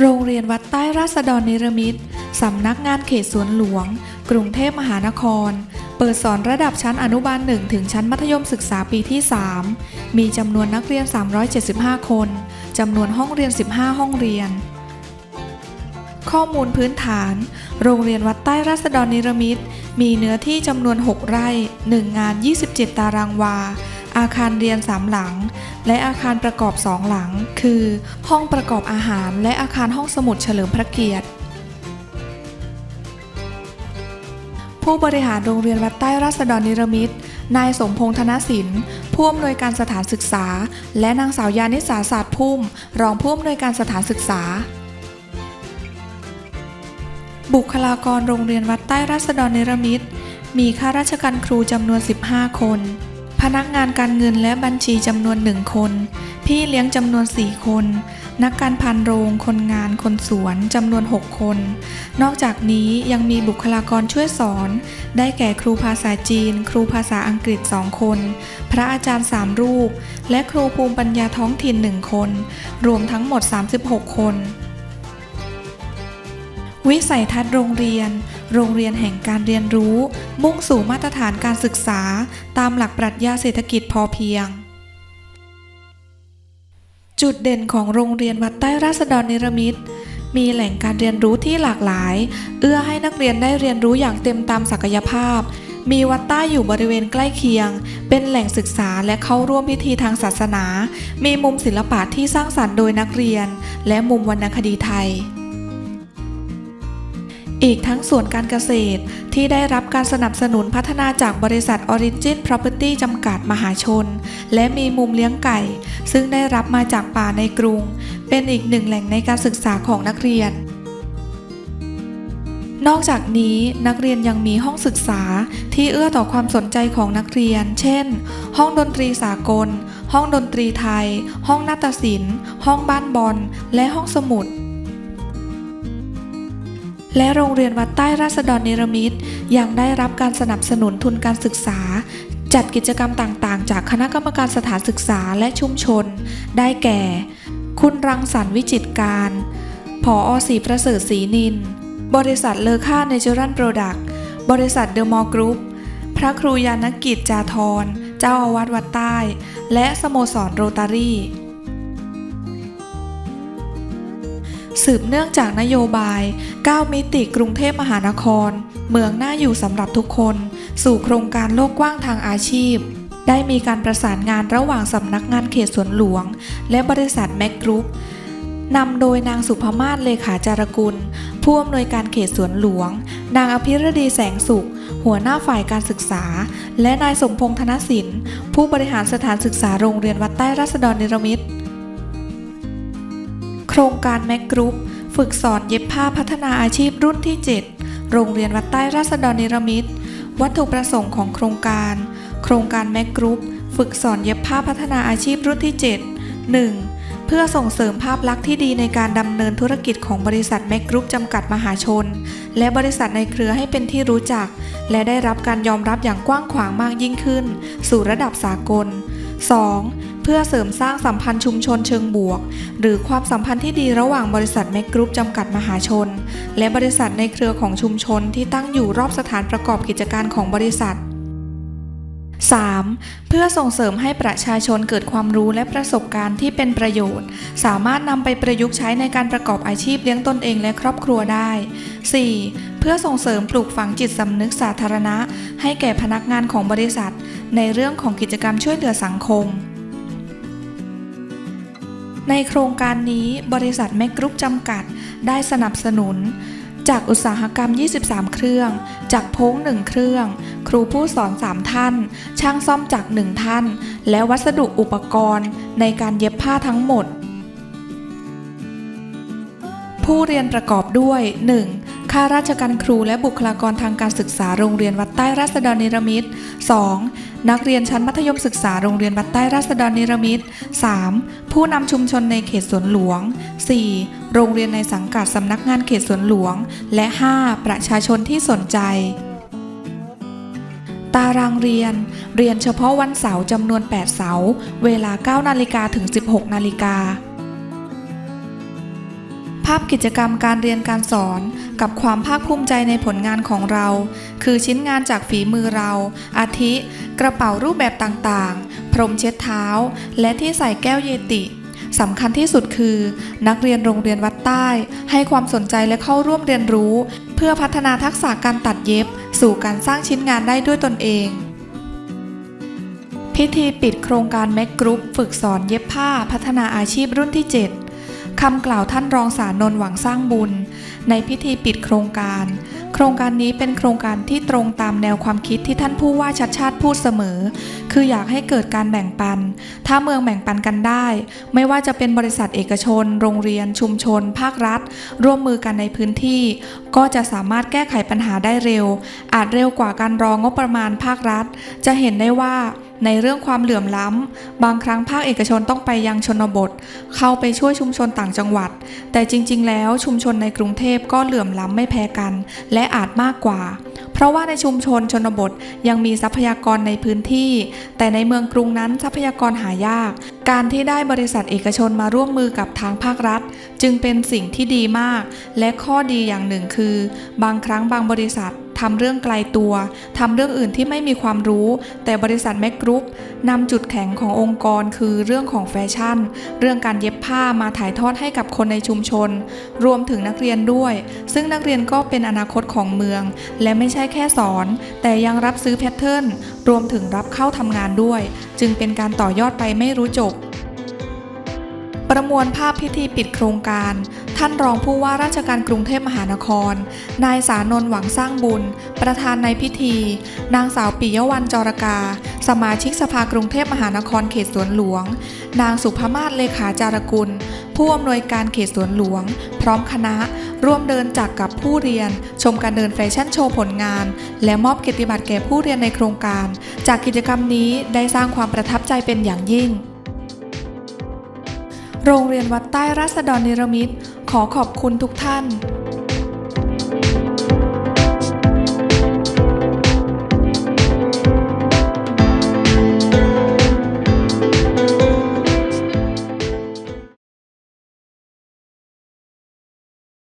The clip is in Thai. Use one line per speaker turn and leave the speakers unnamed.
โรงเรียนวัดใต้ราษฎรนิรมิตสำนักงานเขตสวนหลวง กรุงเทพมหานคร เปิดสอนระดับชั้นอนุบาล1ถึงชั้นมัธยมศึกษาปีที่ 3 มีจำนวนนักเรียน 375 คนจำนวนห้องเรียน 15 ห้องเรียน ข้อมูลพื้นฐาน โรงเรียนวัดใต้ราษฎรนิรมิตมีเนื้อที่จำนวน 6 ไร่ 1 งาน 27 ตารางวา อาคารเรียน3หลัง และอาคารประกอบ2หลัง คือ ห้องประกอบอาหาร และอาคารห้องสมุดเฉลิมพระเกียรติ ผู้บริหารโรงเรียนวัดใต้ราษฎรนิรมิตนายสมพงษ์ธนสินผู้อำนวยการสถานศึกษา และนางสาวยานิสาศาสตร์พุ่ม รองผู้อำนวยการสถานศึกษาบุคลากรโรงเรียนวัดใต้ราษฎรนิรมิตมีข้าราชการครูจำนวน 15 คน พนักงานการเงินและบัญชีจำนวนหนึ่งคน พี่เลี้ยงจำนวน4คน นักการพันโรง คนงาน คนสวนจำนวน6คน นอกจากนี้ยังมีบุคลากรช่วยสอน ได้แก่ครูภาษาจีน ครูภาษาอังกฤษ2คน พระอาจารย์3รูป และครูภูมิปัญญาท้องถิ่น1คน รวมทั้งหมด 36 คนวิสัยทัศน์โรงเรียน โรงเรียนแห่งการเรียนรู้ มุ่งสู่มาตรฐานการศึกษา ตามหลักปรัชญาเศรษฐกิจพอเพียง จุดเด่นของโรงเรียนวัดใต้ราษฎรนิรมิตมีแหล่งการเรียนรู้ที่หลากหลาย เอื้อให้นักเรียนได้เรียนรู้อย่างเต็มตามศักยภาพ มีวัดใต้อยู่บริเวณใกล้เคียง เป็นแหล่งศึกษาและเข้าร่วมพิธีทางศาสนา มีมุมศิลปะที่สร้างสรรค์โดยนักเรียน และมุมวรรณคดีไทย อีกทั้งส่วนการเกษตรที่ได้รับการสนับสนุนพัฒนาจากบริษัท Origin Property จำกัดมหาชน และมีมุมเลี้ยงไก่ ซึ่งได้รับมาจากป่าในกรุง เป็นอีกหนึ่งแหล่งในการศึกษาของนักเรียน นอกจากนี้นักเรียนยังมีห้องศึกษาที่เอื้อต่อความสนใจของนักเรียน เช่น ห้องดนตรีสากล ห้องดนตรีไทย ห้องนาฏศิลป์ ห้องบ้านบอล และห้องสมุด และโรงเรียนวัดใต้ราษฎรนิรมิตยังได้รับการสนับสนุนทุนการศึกษา จัดกิจกรรมต่างๆ จากคณะกรรมการสถานศึกษาและชุมชน ได้แก่ คุณรังสรรค์วิจิตรการ ผออศรีประเสริฐศรีนิน บริษัทเลอค่าเนเจอรัลโปรดักต์บริษัทเดอะมอลล์กรุ๊ปพระครูยานกิจจาธร เจ้าอาวาสวัดใต้ และสโมสรโรตารี่ สืบเนื่องจากนโยบาย 9 มิติกรุงเทพมหานคร เมืองน่าอยู่สำหรับทุกคน สู่โครงการโลกกว้างทางอาชีพ ได้มีการประสานงานระหว่างสำนักงานเขตสวนหลวง และบริษัทแมกกรุ๊ปนำโดยนางสุภมาศเลขาจารกุล ผู้อำนวยการเขตสวนหลวง นางอภิรดีแสงสุข หัวหน้าฝ่ายการศึกษา และนายสมพงษ์ธนสิน ผู้บริหารสถานศึกษาโรงเรียนวัดใต้ราษฎรนิรมิตโค รงการแมกกรุ๊ปฝึกสอนเย็บผ้าพัฒนาอาชีพรุ่นที่ 7 โรงเรียนวัดใต้ราษฎรนิรมิตวัตถุประสงค์ของโครงการ โครงการแมกกรุ๊ปฝึกสอนเย็บผ้าพัฒนาอาชีพรุ่นที่ 7 1. เพื่อส่งเสริมภาพลักษณ์ที่ดีในการดำเนินธุรกิจของบริษัทแมกกรุ๊ปจำกัดมหาชน และบริษัทในเครือให้เป็นที่รู้จัก และได้รับการยอมรับอย่างกว้างขวางมากยิ่งขึ้น สู่ระดับสากล 2. เพื่อเสริมสร้างสัมพันธ์ชุมชนเชิงบวก หรือความสัมพันธ์ที่ดีระหว่างบริษัทแมกกรุ๊ปจำกัดมหาชน และบริษัทในเครือของชุมชนที่ตั้งอยู่รอบสถานประกอบกิจการของบริษัท 3. เพื่อส่งเสริมให้ประชาชนเกิดความรู้และประสบการณ์ที่เป็นประโยชน์ สามารถนำไปประยุกต์ใช้ในการประกอบอาชีพเลี้ยงตนเองและครอบครัวได้ 4. เพื่อส่งเสริมปลูกฝังจิตสำนึกสาธารณะ ให้แก่พนักงานของบริษัท ในเรื่องของกิจกรรมช่วยเหลือสังคม ในโครงการนี้บริษัทแมกกรุ๊ปจำกัด ได้สนับสนุน จากอุตสาหกรรม 23 เครื่อง จากโพ้ง 1 เครื่อง ครูผู้สอน 3 ท่าน ช่างซ่อมจาก 1 ท่าน และวัสดุอุปกรณ์ในการเย็บผ้าทั้งหมดผู้เรียนประกอบด้วย 1. ข้าราชการครูและบุคลากรทางการศึกษาโรงเรียนวัดใต้ราษฎรนิรมิต 2. นักเรียนชั้นมัธยมศึกษาโรงเรียนวัดใต้ราษฎรนิรมิต 3. ผู้นำชุมชนในเขตสวนหลวง 4. โรงเรียนในสังกัดสำนักงานเขตสวนหลวง และ 5. ประชาชนที่สนใจตารางเรียน เรียนเฉพาะวันเสาร์จำนวน 8 เสาร์ เวลา 9 นาฬิกาถึง 16 นาฬิกา ภาพกิจกรรมการเรียนการสอนกับความภาคภูมิใจในผลงานของเรา คือชิ้นงานจากฝีมือเรา อาทิ กระเป๋ารูปแบบต่างๆ พรมเช็ดเท้า และที่ใส่แก้วเยติสำคัญที่สุดคือ นักเรียนโรงเรียนวัดใต้ ให้ความสนใจและเข้าร่วมเรียนรู้ เพื่อพัฒนาทักษะการตัดเย็บ สู่การสร้างชิ้นงานได้ด้วยตนเอง พิธีปิดโครงการแม็กกรุ๊ปฝึกสอนเย็บผ้าพัฒนาอาชีพรุ่นที่ 7 คำกล่าวท่านรองสารนนหวังสร้างบุญ ในพิธีปิดโครงการ โครงการนี้เป็นโครงการที่ตรงตามแนวความคิดที่ท่านผู้ว่าชัดชาติพูดเสมอ คืออยากให้เกิดการแบ่งปัน ถ้าเมืองแบ่งปันกันได้ ไม่ว่าจะเป็นบริษัทเอกชน โรงเรียน ชุมชน ภาครัฐ ร่วมมือกันในพื้นที่ ก็จะสามารถแก้ไขปัญหาได้เร็ว อาจเร็วกว่าการรองงบประมาณภาครัฐ จะเห็นได้ว่า ในเรื่องความเหลื่อมล้ำ บางครั้งภาคเอกชนต้องไปยังชนบท เข้าไปช่วยชุมชนต่างจังหวัด แต่จริง ๆ แล้วชุมชนในกรุงเทพก็เหลื่อมล้ำไม่แพ้กัน และอาจมากกว่า เพราะว่าในชุมชนชนบทยังมีทรัพยากรในพื้นที่ แต่ในเมืองกรุงนั้นทรัพยากรหายาก การที่ได้บริษัทเอกชนมาร่วมมือกับทางภาครัฐ จึงเป็นสิ่งที่ดีมาก และข้อดีอย่างหนึ่งคือ บางครั้งบางบริษัท ทำเรื่องไกลตัวทำเรื่องอื่นที่ไม่มีความรู้ แต่บริษัทแมกกรุ๊ปนำจุดแข็งขององค์กรคือเรื่องของแฟชั่น เรื่องการเย็บผ้ามาถ่ายทอดให้กับคนในชุมชน รวมถึงนักเรียนด้วย ซึ่งนักเรียนก็เป็นอนาคตของเมือง และไม่ใช่แค่สอน แต่ยังรับซื้อแพทเทิร์นรวมถึงรับเข้าทำงานด้วย จึงเป็นการต่อยอดไปไม่รู้จบประมวลภาพพิธีปิดโครงการ ท่านรองผู้ว่าราชการกรุงเทพมหานคร นายสานนท์หวังสร้างบุญ ประธานในพิธี นางสาวปิยวันจรกา สมาชิกสภากรุงเทพมหานครเขตสวนหลวง นางสุภมาศเลขาจารกุล ผู้อำนวยการเขตสวนหลวง พร้อมคณะ ร่วมเดินจากกับผู้เรียน ชมการเดินแฟชั่นโชว์ผลงาน และมอบเกียรติบัตรแก่ผู้เรียนในโครงการ จากกิจกรรมนี้ได้สร้างความประทับใจเป็นอย่างยิ่งโรงเรียนวัดใต้ราษฎรนิรมิตร ขอขอบคุณทุกท่าน